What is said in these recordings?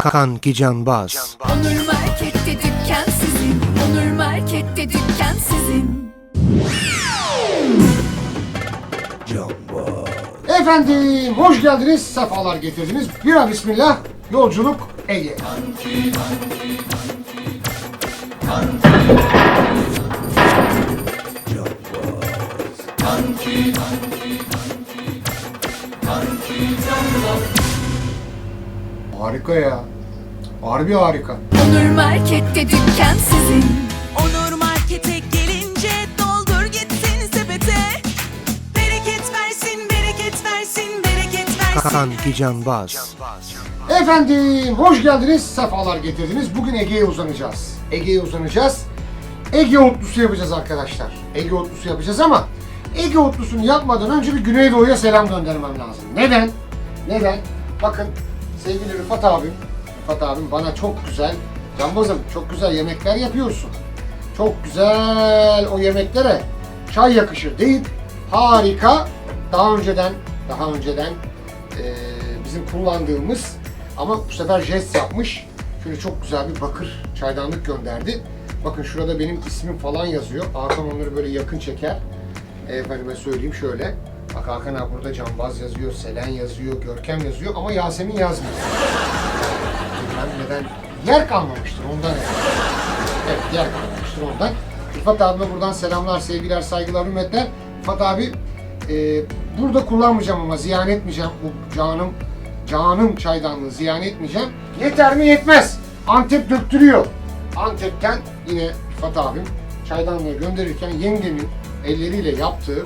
Kanki Canbaz. Onur Market'te dükkan sizin. Onur Market'te dükkan sizin. Efendim hoş geldiniz, sefalar getirdiniz. Bira bismillah, yolculuk Ege. Harika ya. Harbi harika. Onur Market'te dükkan sizin. Onur Market'e gelince doldur gitsin sepete. Bereket versin, bereket versin, bereket versin. Kanki Canbaz. Efendim hoş geldiniz, sefalar getirdiniz. Bugün Ege'ye uzanacağız. Ege'ye uzanacağız. Ege otlusu yapacağız arkadaşlar. Ege otlusu yapacağız ama Ege otlusunu yapmadan önce bir Güneydoğu'ya selam göndermem lazım. Neden? Neden? Bakın sevgili Rıfat abim, Rıfat abim bana çok güzel, Canbazım çok güzel yemekler yapıyorsun. Çok güzel o yemeklere çay yakışır deyip harika daha önceden daha önceden eee, bizim kullandığımız ama bu sefer jest yapmış. Şöyle çok güzel bir bakır çaydanlık gönderdi. Bakın şurada benim ismim falan yazıyor. Hakan onları böyle yakın çeker. E, Efendime söyleyeyim şöyle. Bak Hakan abi burada Canbaz yazıyor, Selen yazıyor, Görkem yazıyor ama Yasemin yazmıyor. Bilmem neden. Yer kalmamıştır ondan. Evet yer kalmamıştır ondan. Rıfat abime buradan selamlar, sevgiler, saygılar, hürmetler. Rıfat abi e, burada kullanmayacağım ama ziyan etmeyeceğim bu canım canım çaydanlığı ziyan etmeyeceğim. Yeter mi yetmez. Antep döktürüyor. Antep'ten yine Rıfat abim çaydanlığı gönderirken yengemin elleriyle yaptığı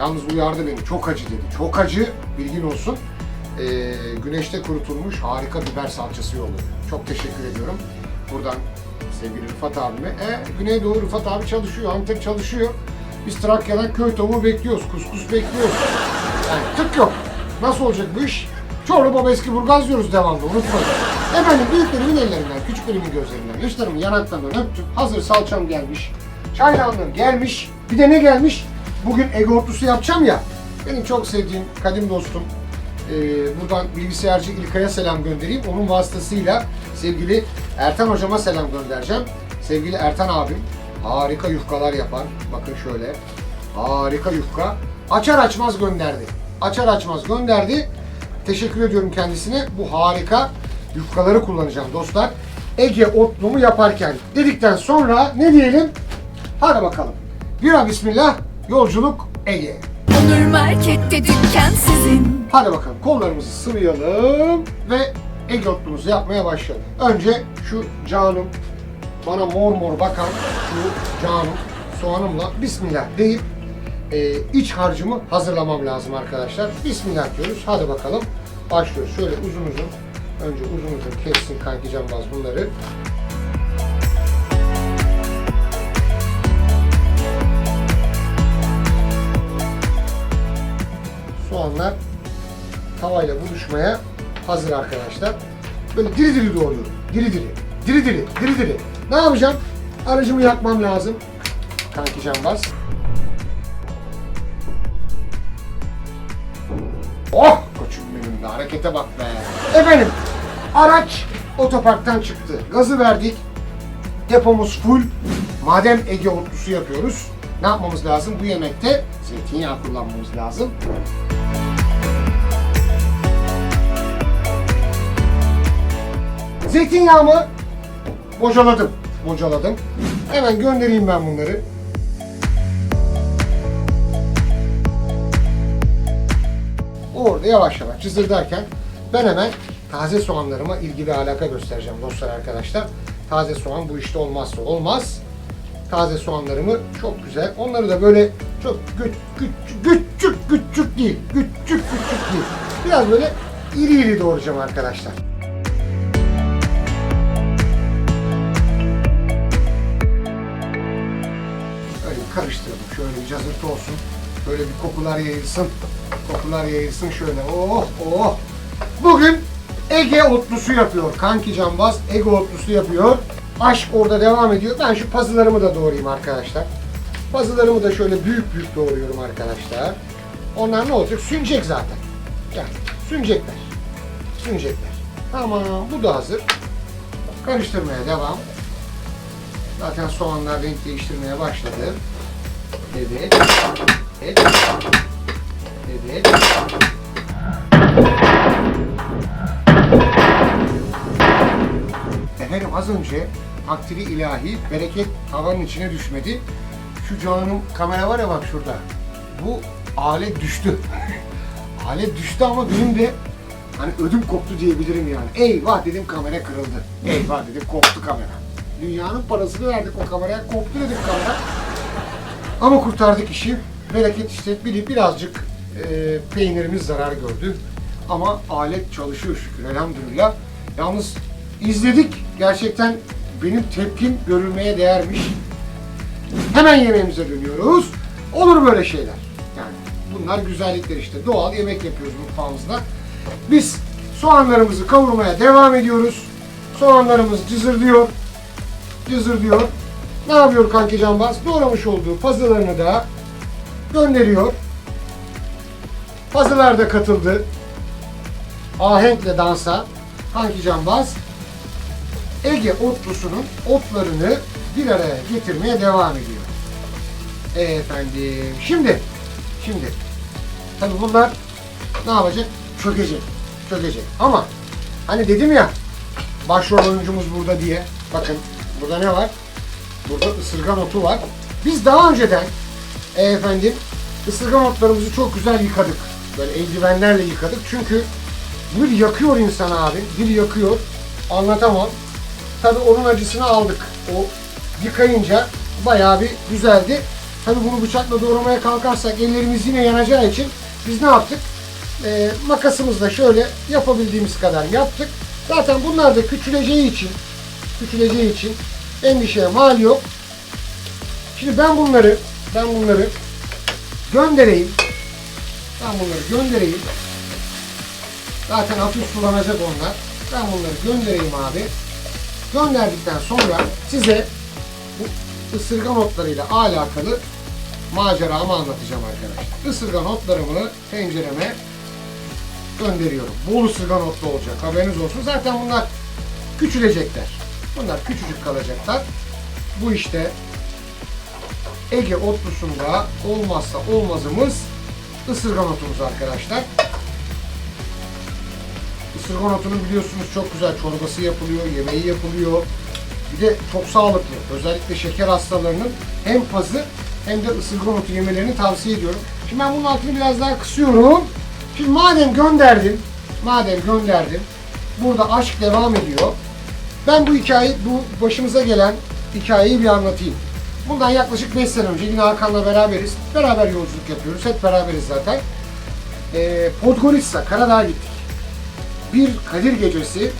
Yalnız uyardı beni. Çok acı dedi. Çok acı. Bilgin olsun. Ee, güneşte kurutulmuş harika biber salçası yolladı. Çok teşekkür ediyorum. Buradan sevgili Rıfat abime. E, Güneydoğu Rıfat abi çalışıyor. Antep çalışıyor. Biz Trakya'dan köy tavuğu bekliyoruz. Kuskus bekliyoruz. Yani tık yok. Nasıl olacak bu iş? Çorlu baba eski burgaz diyoruz devamlı unutmayın. Efendim büyüklerimin ellerinden, küçüklerimin gözlerinden, yaşlarımın yanaklarından öptüm. Hazır salçam gelmiş. Çaydanlığım gelmiş. Bir de ne gelmiş? Bugün ego otlusu yapacağım ya. Benim çok sevdiğim kadim dostum. Ee, buradan bilgisayarcı İlkay'a selam göndereyim. Onun vasıtasıyla sevgili Ertan hocama selam göndereceğim. Sevgili Ertan abim harika yufkalar yapar. Bakın şöyle. Harika yufka. Açar açmaz gönderdi. Açar açmaz gönderdi. Teşekkür ediyorum kendisine. Bu harika yufkaları kullanacağım dostlar. Ege otlumu yaparken dedikten sonra ne diyelim? Hadi bakalım. Bira bismillah, yolculuk Ege. Onur Market'te dükkan sizin. Hadi bakalım kollarımızı sıvayalım ve Ege otlumuzu yapmaya başlayalım. Önce şu canım, bana mor mor bakan şu canım soğanımla bismillah deyip e, iç harcımı hazırlamam lazım arkadaşlar. Bismillah diyoruz. Hadi bakalım. Başlıyoruz. Şöyle uzun uzun. Önce uzun uzun kessin kanki cambaz bunları. Soğanlar tavayla buluşmaya hazır arkadaşlar. Böyle diri diri doğruyorum. Diri diri. Diri diri. Diri diri. Ne yapacağım? Aracımı yakmam lazım. Kanki cambaz. Oh koçum benim de harekete bak be. Efendim araç otoparktan çıktı. Gazı verdik. Depomuz full. Madem Ege otlusu yapıyoruz. Ne yapmamız lazım? Bu yemekte zeytinyağı kullanmamız lazım. Zeytinyağımı bocaladım. Bocaladım. Hemen göndereyim ben bunları. Orada yavaş yavaş cızırdarken ben hemen taze soğanlarıma ilgi ve alaka göstereceğim dostlar arkadaşlar. Taze soğan bu işte olmazsa olmaz. Taze soğanlarımı çok güzel. Onları da böyle çok güç, güç, küçük küçük değil. Küçük küçük değil. Biraz böyle iri iri doğrayacağım arkadaşlar. Karıştıralım. Şöyle bir cazırtı olsun. Böyle bir kokular yayılsın. Kokular yayılsın şöyle. Oh oh. Bugün Ege otlusu yapıyor. Kanki Canbaz Ege otlusu yapıyor. Aşk orada devam ediyor. Ben şu pazılarımı da doğrayayım arkadaşlar. Pazılarımı da şöyle büyük büyük doğruyorum arkadaşlar. Onlar ne olacak? Sünecek zaten. Yani sünecekler. Sünecekler. Tamam bu da hazır. Karıştırmaya devam. Zaten soğanlar renk değiştirmeye başladı. Evet. Evet. Evet. Efendim az önce takdiri ilahi bereket tavanın içine düşmedi. Şu Can'ın kamera var ya bak şurada. Bu alet düştü. alet düştü ama benim de hani ödüm koptu diyebilirim yani. Eyvah dedim kamera kırıldı. Eyvah dedim koptu kamera. Dünyanın parasını verdik o kameraya koptu dedim kamera. Ama kurtardık işi. Bereket işte bir, birazcık e, peynirimiz zarar gördü. Ama alet çalışıyor şükür elhamdülillah. Yalnız izledik. Gerçekten benim tepkim görülmeye değermiş. Hemen yemeğimize dönüyoruz. Olur böyle şeyler. Yani bunlar güzellikler işte. Doğal yemek yapıyoruz mutfağımızda. Biz soğanlarımızı kavurmaya devam ediyoruz. Soğanlarımız cızırdıyor. Cızırdıyor. Ne yapıyor kanki Canbaz? Doğramış olduğu pazılarını da gönderiyor. Pazılar da katıldı. Ahenkle dansa kanki Canbaz Ege otlusunun otlarını bir araya getirmeye devam ediyor. Efendim, şimdi, şimdi, tabi bunlar ne yapacak? Çökecek, çökecek. Ama hani dedim ya, başrol oyuncumuz burada diye, bakın burada ne var? Burada ısırgan otu var. Biz daha önceden, e, efendim, ısırgan otlarımızı çok güzel yıkadık. Böyle eldivenlerle yıkadık. Çünkü bir yakıyor insan abi, bir yakıyor. Anlatamam. Tabii onun acısını aldık. O yıkayınca bayağı bir güzeldi. Tabii bunu bıçakla doğramaya kalkarsak ellerimiz yine yanacağı için biz ne yaptık? Ee, makasımızla şöyle yapabildiğimiz kadar yaptık. Zaten bunlar da küçüleceği için küçüleceği için endişeye mal yok. Şimdi ben bunları ben bunları göndereyim. Ben bunları göndereyim. Zaten hafif sulanacak onlar. Ben bunları göndereyim abi. Gönderdikten sonra size bu ısırgan otlarıyla alakalı maceramı anlatacağım arkadaşlar. Isırgan otlarımı tencereme gönderiyorum. Bol ısırgan otlu olacak. Haberiniz olsun. Zaten bunlar küçülecekler. Bunlar küçücük kalacaklar. Bu işte Ege otlusunda olmazsa olmazımız ısırgan otumuz arkadaşlar. Isırgan otunun biliyorsunuz çok güzel çorbası yapılıyor, yemeği yapılıyor. Bir de çok sağlıklı. Özellikle şeker hastalarının hem pazı hem de ısırgan otu yemelerini tavsiye ediyorum. Şimdi ben bunun altını biraz daha kısıyorum. Şimdi madem gönderdim, madem gönderdim, burada aşk devam ediyor. Ben bu hikayeyi, bu başımıza gelen hikayeyi bir anlatayım. Bundan yaklaşık 5 sene önce yine Hakan'la beraberiz. Beraber yolculuk yapıyoruz. Hep beraberiz zaten. Ee, Podgorica, Karadağ'a gittik bir Kadir Gecesi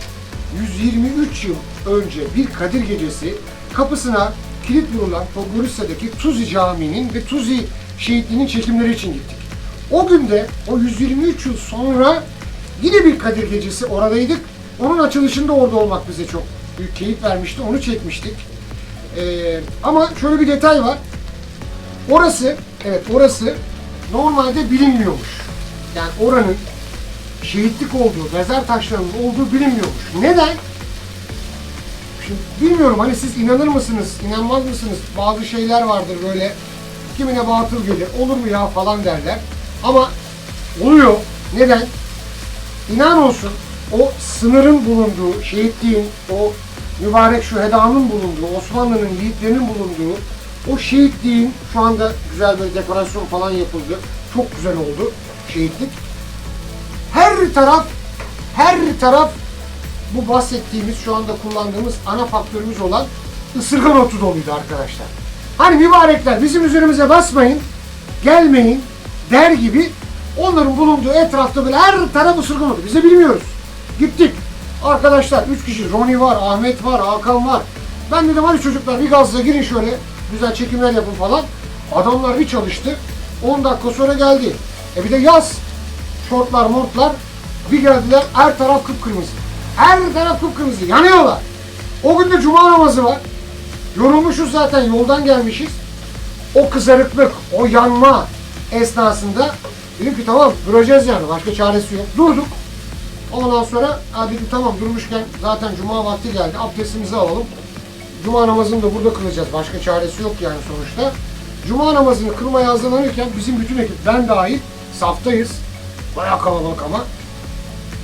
123 yıl önce bir Kadir Gecesi kapısına kilit vurulan Podgorica'daki Tuzi Camii'nin ve Tuzi şehitliğinin çekimleri için gittik. O günde o 123 yıl sonra yine bir Kadir Gecesi oradaydık. Onun açılışında orada olmak bize çok büyük keyif vermişti. Onu çekmiştik. Ee, ama şöyle bir detay var. Orası, evet orası normalde bilinmiyormuş. Yani oranın şehitlik olduğu, mezar taşlarının olduğu bilinmiyormuş. Neden? Şimdi bilmiyorum hani siz inanır mısınız, inanmaz mısınız? Bazı şeyler vardır böyle kimine batıl gelir, olur mu ya falan derler. Ama oluyor. Neden? İnan olsun o sınırın bulunduğu, şehitliğin, o mübarek şühedanın bulunduğu, Osmanlı'nın yiğitlerinin bulunduğu o şehitliğin şu anda güzel bir dekorasyon falan yapıldı. Çok güzel oldu şehitlik her taraf her taraf bu bahsettiğimiz şu anda kullandığımız ana faktörümüz olan ısırgan otu doluydu arkadaşlar. Hani mübarekler bizim üzerimize basmayın, gelmeyin der gibi onların bulunduğu etrafta böyle her taraf ısırgan otu. Biz de bilmiyoruz. Gittik. Arkadaşlar üç kişi. Roni var, Ahmet var, Hakan var. Ben dedim hadi çocuklar bir gazla girin şöyle. Güzel çekimler yapın falan. Adamlar bir çalıştı. 10 dakika sonra geldi. E bir de yaz şortlar mortlar bir geldiler her taraf kıpkırmızı. Her taraf kıpkırmızı yanıyorlar. O gün de cuma namazı var. Yorulmuşuz zaten yoldan gelmişiz. O kızarıklık, o yanma esnasında dedim ki tamam duracağız yani başka çaresi yok. Durduk. Ondan sonra ha dedim tamam durmuşken zaten cuma vakti geldi. Abdestimizi alalım. Cuma namazını da burada kılacağız. Başka çaresi yok yani sonuçta. Cuma namazını kılmaya hazırlanırken bizim bütün ekip, ben dahil saftayız. Bayağı kalabalık ama.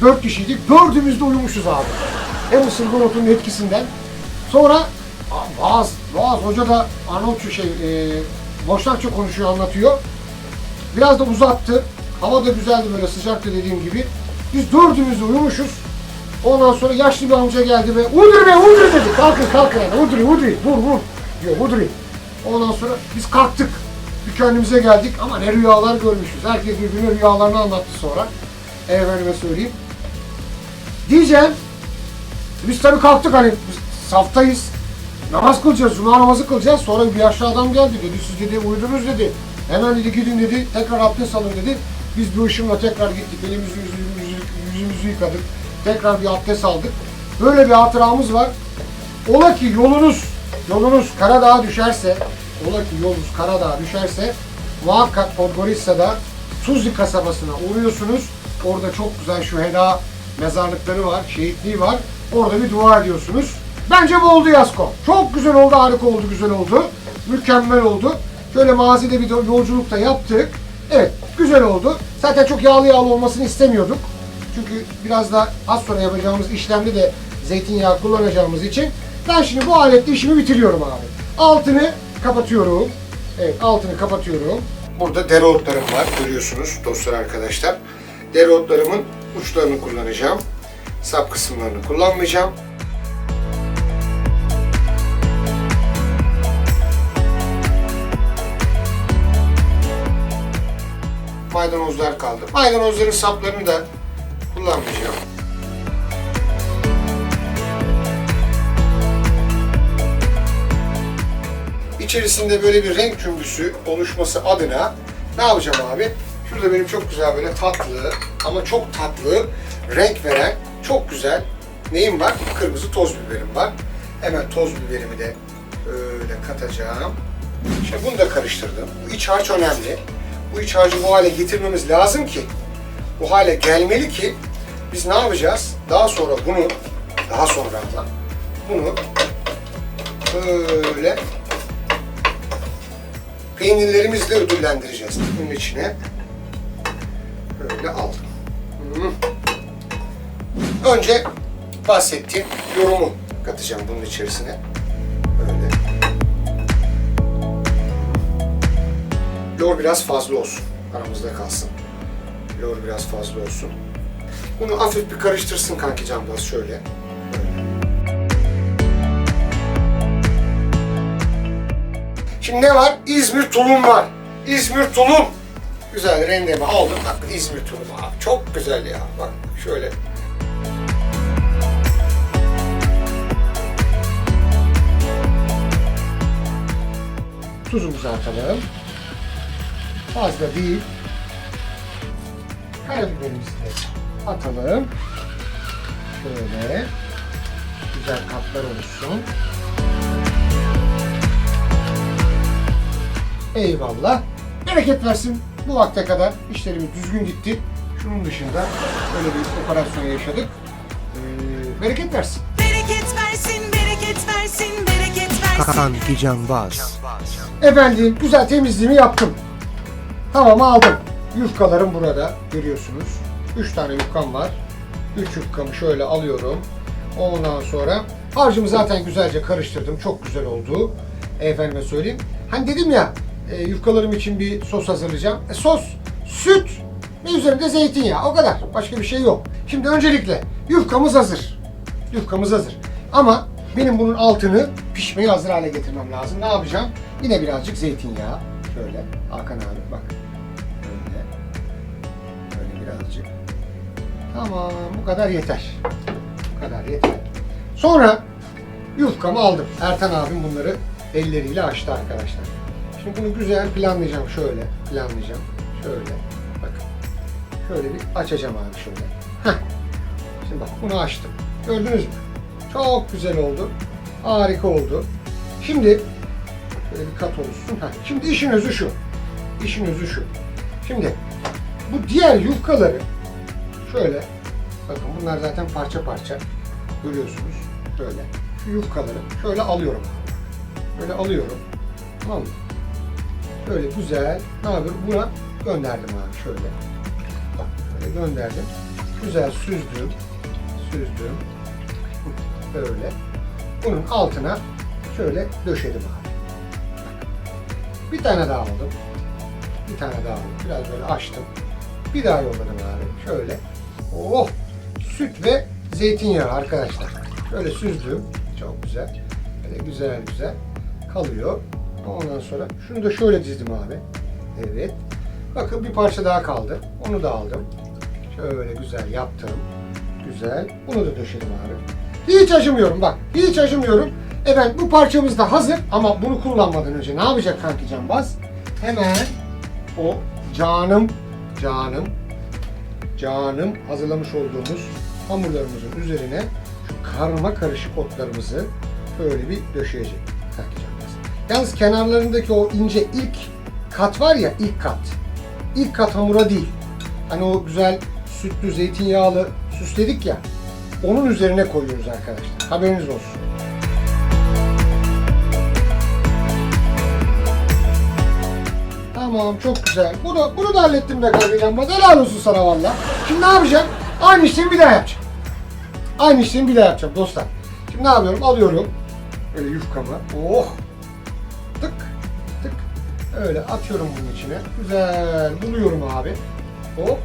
Dört kişiydik. Dördümüz de uyumuşuz abi. Hem ısırgan otunun etkisinden. Sonra Boğaz, Boğaz Hoca da Arnavutça şey, e, Boşnakça konuşuyor, anlatıyor. Biraz da uzattı. Hava da güzeldi böyle sıcaktı dediğim gibi. Biz dördümüz uyumuşuz. Ondan sonra yaşlı bir amca geldi ve Udri be Udri dedi. Kalkın kalkın yani. Udri Udri vur vur diyor Udri. Ondan sonra biz kalktık. Bir kendimize geldik ama ne rüyalar görmüşüz. Herkes birbirine rüyalarını anlattı sonra. Efendime söyleyeyim. Diyeceğim. Biz tabii kalktık hani biz saftayız. Namaz kılacağız, cuma namazı kılacağız. Sonra bir yaşlı adam geldi dedi, siz dedi uyudunuz dedi. Hemen dedi gidin dedi, tekrar abdest alın dedi. Biz bir ışınla tekrar gittik, elimizi yüzümüzü, yüzümüzü yıkadık. Tekrar bir abdest aldık. Böyle bir hatıramız var. Ola ki yolunuz, yolunuz Karadağ'a düşerse, ola ki yolunuz Karadağ'a düşerse muhakkak Podgorica'da Tuzli kasabasına uğruyorsunuz. Orada çok güzel şüheda mezarlıkları var, şehitliği var. Orada bir dua ediyorsunuz. Bence bu oldu Yasko. Çok güzel oldu, harika oldu, güzel oldu. Mükemmel oldu. Şöyle mazide bir yolculuk da yaptık. Evet, güzel oldu. Zaten çok yağlı yağlı olmasını istemiyorduk. Çünkü biraz da az sonra yapacağımız işlemde de zeytinyağı kullanacağımız için ben şimdi bu aletle işimi bitiriyorum abi. Altını kapatıyorum. Evet altını kapatıyorum. Burada dereotlarım var görüyorsunuz dostlar arkadaşlar. Dereotlarımın uçlarını kullanacağım. Sap kısımlarını kullanmayacağım. Maydanozlar kaldı. Maydanozların saplarını da kullanmayacağım. İçerisinde böyle bir renk cümbüsü oluşması adına ne yapacağım abi? Şurada benim çok güzel böyle tatlı ama çok tatlı renk veren çok güzel neyim var? Kırmızı toz biberim var. Hemen toz biberimi de öyle katacağım. Şimdi bunu da karıştırdım. Bu iç harç önemli. Bu iç harcı bu hale getirmemiz lazım ki bu hale gelmeli ki biz ne yapacağız? Daha sonra bunu daha sonra ama bunu böyle peynirlerimizle ödüllendireceğiz. Bunun içine böyle aldım. Önce bahsettiğim yorumu katacağım bunun içerisine. Böyle. Lor biraz fazla olsun. Aramızda kalsın. Lor biraz fazla olsun. Bunu hafif bir karıştırsın kanki cambaz şöyle. Şimdi ne var? İzmir tulum var. İzmir tulum. Güzel rendemi aldım. Bak İzmir tulum abi. Çok güzel ya. Bak şöyle. Tuzumuzu atalım. Fazla değil. Karabiberimizi de atalım. Şöyle. Güzel katlar oluşsun. Eyvallah. Bereket versin. Bu vakte kadar işlerimiz düzgün gitti. Şunun dışında böyle bir operasyon yaşadık. Ee, bereket versin. Bereket versin, bereket versin, bereket versin. Kanki Canbaz. Efendim güzel temizliğimi yaptım. Tamam aldım. Yufkalarım burada görüyorsunuz. 3 tane yufkam var. 3 yufkamı şöyle alıyorum. Ondan sonra harcımı zaten güzelce karıştırdım. Çok güzel oldu. Efendime söyleyeyim. Hani dedim ya e, yufkalarım için bir sos hazırlayacağım. E, sos, süt ve üzerinde zeytinyağı. O kadar. Başka bir şey yok. Şimdi öncelikle yufkamız hazır. Yufkamız hazır. Ama benim bunun altını pişmeye hazır hale getirmem lazım. Ne yapacağım? Yine birazcık zeytinyağı. Şöyle. Hakan abi bak. Böyle. Böyle birazcık. Tamam. Bu kadar yeter. Bu kadar yeter. Sonra yufkamı aldım. Ertan abim bunları elleriyle açtı arkadaşlar. Şimdi bunu güzel planlayacağım. Şöyle planlayacağım. Şöyle. Bakın. Şöyle bir açacağım abi şöyle. Heh. Şimdi bak bunu açtım. Gördünüz mü? Çok güzel oldu. Harika oldu. Şimdi şöyle bir kat oluşsun. Heh. Şimdi işin özü şu. İşin özü şu. Şimdi bu diğer yufkaları şöyle Bakın bunlar zaten parça parça. Görüyorsunuz. Böyle. Şu yufkaları şöyle alıyorum. Böyle alıyorum. Tamam mı? Şöyle güzel. Ne yapıyorum? Buna gönderdim abi şöyle. Bak şöyle gönderdim. Güzel süzdüm. Süzdüm. Böyle. Bunun altına şöyle döşedim abi. Bir tane daha aldım. Bir tane daha aldım. Biraz böyle açtım. Bir daha yolladım abi. Şöyle. Oh! Süt ve zeytinyağı arkadaşlar. Şöyle süzdüm. Çok güzel. Böyle güzel güzel kalıyor. Ondan sonra şunu da şöyle dizdim abi. Evet. Bakın bir parça daha kaldı. Onu da aldım. Şöyle güzel yaptım. Güzel. Bunu da döşedim abi. Hiç acımıyorum bak. Hiç acımıyorum. Evet bu parçamız da hazır ama bunu kullanmadan önce ne yapacak kanki Canbaz? Hemen o canım canım canım hazırlamış olduğumuz hamurlarımızın üzerine şu karma karışık otlarımızı böyle bir döşeyecek. Yalnız kenarlarındaki o ince ilk kat var ya ilk kat. İlk kat hamura değil. Hani o güzel sütlü zeytinyağlı süsledik ya. Onun üzerine koyuyoruz arkadaşlar. Haberiniz olsun. Tamam çok güzel. Bunu, bunu da hallettim be kardeşim. Bak helal olsun sana valla. Şimdi ne yapacağım? Aynı işlemi bir daha yapacağım. Aynı işlemi bir daha yapacağım dostlar. Şimdi ne yapıyorum? Alıyorum. Böyle yufkamı. Oh! Tık tık. Öyle atıyorum bunun içine. Güzel buluyorum abi. Hop.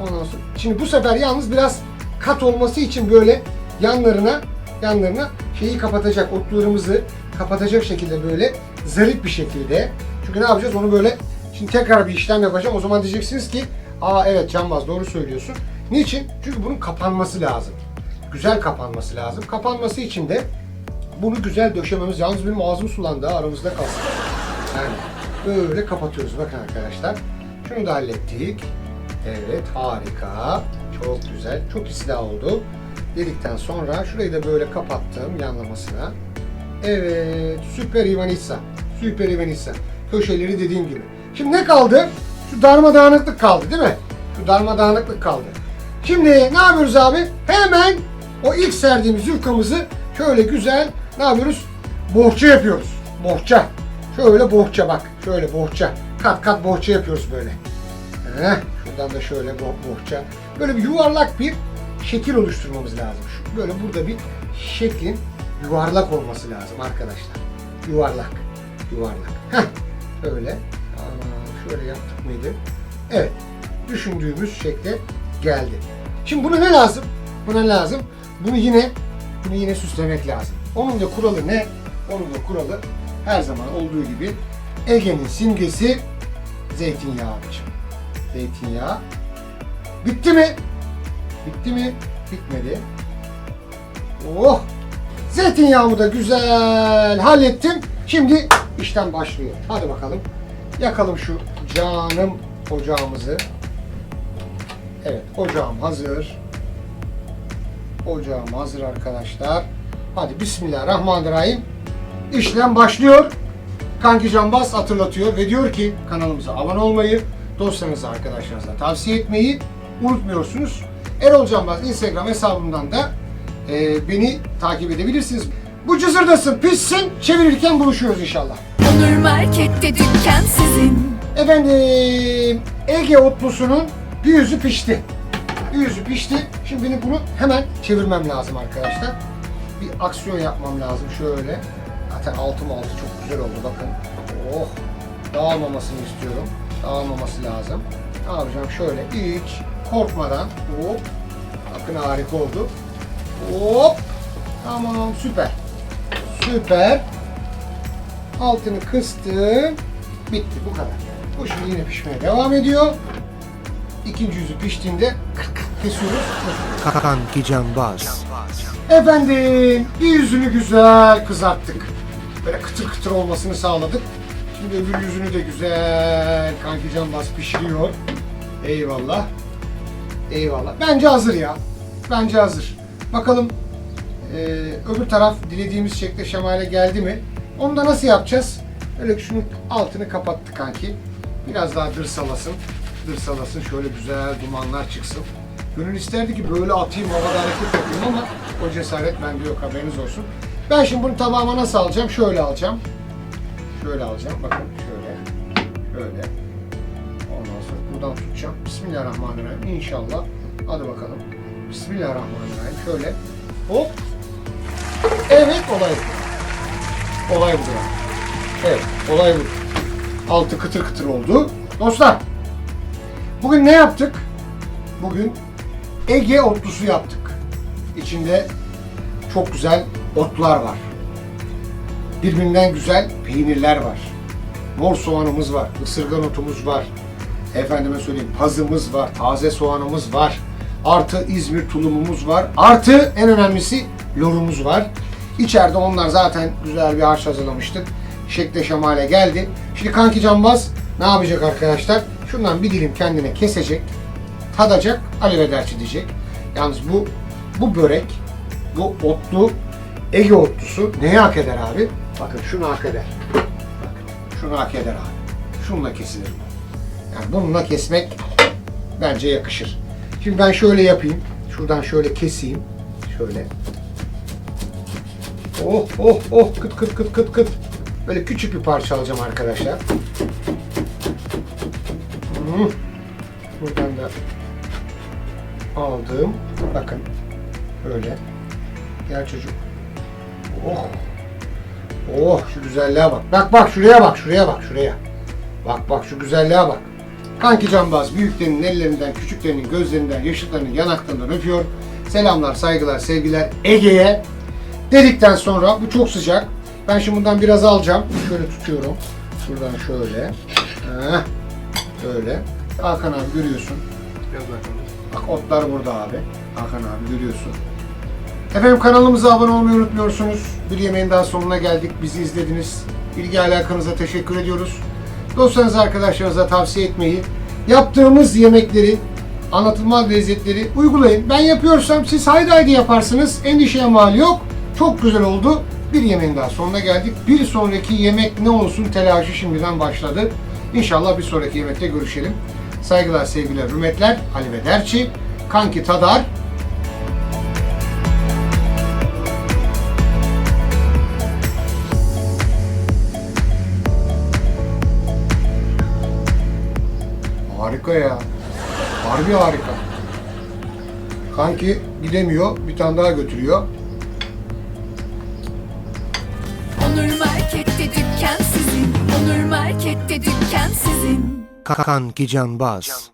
Ondan sonra. Şimdi bu sefer yalnız biraz kat olması için böyle yanlarına yanlarına şeyi kapatacak otlarımızı kapatacak şekilde böyle zarif bir şekilde. Çünkü ne yapacağız? Onu böyle şimdi tekrar bir işlem yapacağım. O zaman diyeceksiniz ki aa evet Canbaz doğru söylüyorsun. Niçin? Çünkü bunun kapanması lazım. Güzel kapanması lazım. Kapanması için de bunu güzel döşememiz. Yalnız benim ağzım sulandı aramızda kalsın. Yani böyle kapatıyoruz bakın arkadaşlar. Şunu da hallettik. Evet harika. Çok güzel. Çok ıslah oldu. Dedikten sonra şurayı da böyle kapattım yanlamasına. Evet süper Ivanitsa. Süper Ivanitsa. Köşeleri dediğim gibi. Şimdi ne kaldı? Şu darmadağınıklık kaldı değil mi? Şu darmadağınıklık kaldı. Şimdi ne yapıyoruz abi? Hemen o ilk serdiğimiz yufkamızı şöyle güzel ne yapıyoruz? Bohça yapıyoruz. Bohça. Şöyle bohça bak. Şöyle bohça. Kat kat bohça yapıyoruz böyle. Heh, şuradan da şöyle bo bohça. Böyle bir yuvarlak bir şekil oluşturmamız lazım. Böyle burada bir şeklin yuvarlak olması lazım arkadaşlar. Yuvarlak. Yuvarlak. Heh, böyle. Tamam, şöyle yaptık mıydı? Evet. Düşündüğümüz şekle geldi. Şimdi buna ne lazım? Buna lazım? Bunu yine bunu yine süslemek lazım. Onun da kuralı ne? Onun da kuralı her zaman olduğu gibi Ege'nin simgesi zeytinyağı abicim. Zeytinyağı. Bitti mi? Bitti mi? Bitmedi. Oh! Zeytinyağımı da güzel hallettim. Şimdi işlem başlıyor. Hadi bakalım. Yakalım şu canım ocağımızı. Evet, ocağım hazır. Ocağım hazır arkadaşlar. Hadi Bismillahirrahmanirrahim. İşlem başlıyor. Kanki Canbaz hatırlatıyor ve diyor ki kanalımıza abone olmayı, dostlarınıza, arkadaşlarınıza tavsiye etmeyi unutmuyorsunuz. Erol Canbaz Instagram hesabımdan da e, beni takip edebilirsiniz. Bu cızırdasın, pişsin, çevirirken buluşuyoruz inşallah. Onur Market'te dükkan sizin. Efendim Ege otlusunun bir yüzü pişti. Bir yüzü pişti. Şimdi benim bunu hemen çevirmem lazım arkadaşlar. Bir aksiyon yapmam lazım şöyle. Zaten altım altı çok güzel oldu bakın. Oh dağılmamasını istiyorum. Dağılmaması lazım. Ne yapacağım şöyle hiç korkmadan hop bakın harika oldu. Hop tamam süper. Süper. Altını kıstım. Bitti bu kadar. Bu şimdi yine pişmeye devam ediyor. İkinci yüzü piştiğinde kesiyoruz. Kanki Canbaz. Efendim bir yüzünü güzel kızarttık. Böyle kıtır kıtır olmasını sağladık. Şimdi öbür yüzünü de güzel kanki Canbaz pişiriyor. Eyvallah. Eyvallah. Bence hazır ya. Bence hazır. Bakalım öbür taraf dilediğimiz şekilde şemale geldi mi? Onu da nasıl yapacağız? Öyle şunun altını kapattık kanki. Biraz daha dırsalasın. Dırsalasın. Şöyle güzel dumanlar çıksın. Gönül isterdi ki böyle atayım, havada hareket yapayım ama o cesaret bende yok haberiniz olsun. Ben şimdi bunu tabağıma nasıl alacağım? Şöyle alacağım. Şöyle alacağım. Bakın şöyle. Şöyle. Ondan sonra buradan tutacağım. Bismillahirrahmanirrahim. İnşallah. Hadi bakalım. Bismillahirrahmanirrahim. Şöyle. Hop. Evet olay bu. Olay budur. Evet olay bu. Altı kıtır kıtır oldu. Dostlar. Bugün ne yaptık? Bugün Ege otlusu yaptık. İçinde çok güzel otlar var. Birbirinden güzel peynirler var. Mor soğanımız var, ısırgan otumuz var. Efendime söyleyeyim pazımız var, taze soğanımız var. Artı İzmir tulumumuz var. Artı en önemlisi lorumuz var. İçeride onlar zaten güzel bir harç hazırlamıştık. Şekle şemale geldi. Şimdi kanki cambaz ne yapacak arkadaşlar? Şundan bir dilim kendine kesecek, tadacak, alevederçi diyecek. Yalnız bu bu börek, bu otlu Ege otlusu neyi hak eder abi? Bakın şunu hak eder. Bakın şunu hak eder abi. Şununla kesilir bu. Yani bununla kesmek bence yakışır. Şimdi ben şöyle yapayım. Şuradan şöyle keseyim. Şöyle. Oh oh oh kıt kıt kıt kıt kıt. Böyle küçük bir parça alacağım arkadaşlar. Hmm. Buradan da aldım. Bakın. Böyle. Gel çocuk. Oh. Oh şu güzelliğe bak. Bak bak şuraya bak şuraya bak şuraya. Bak bak şu güzelliğe bak. Kanki Cambaz büyüklerinin ellerinden, küçüklerinin gözlerinden, yaşıtlarının yanaklarından öpüyor. Selamlar, saygılar, sevgiler Ege'ye. Dedikten sonra bu çok sıcak. Ben şimdi bundan biraz alacağım. Şöyle tutuyorum. Şuradan şöyle. Heh. Böyle. Hakan abi görüyorsun. Bak otlar burada abi. Hakan abi görüyorsun. Efendim kanalımıza abone olmayı unutmuyorsunuz. Bir yemeğin daha sonuna geldik. Bizi izlediniz. İlgi alakanıza teşekkür ediyoruz. Dostlarınıza, arkadaşlarınıza tavsiye etmeyi, yaptığımız yemekleri, anlatılmaz lezzetleri uygulayın. Ben yapıyorsam siz haydi haydi yaparsınız. Endişeye mal yok. Çok güzel oldu. Bir yemeğin daha sonuna geldik. Bir sonraki yemek ne olsun telaşı şimdiden başladı. İnşallah bir sonraki yemekte görüşelim. Saygılar, sevgiler, hürmetler. Ali ve Derçi, Kanki Tadar, Harika ya. Harbi harika. Kanki gidemiyor. Bir tane daha götürüyor. Sizin Kanki Canbaz.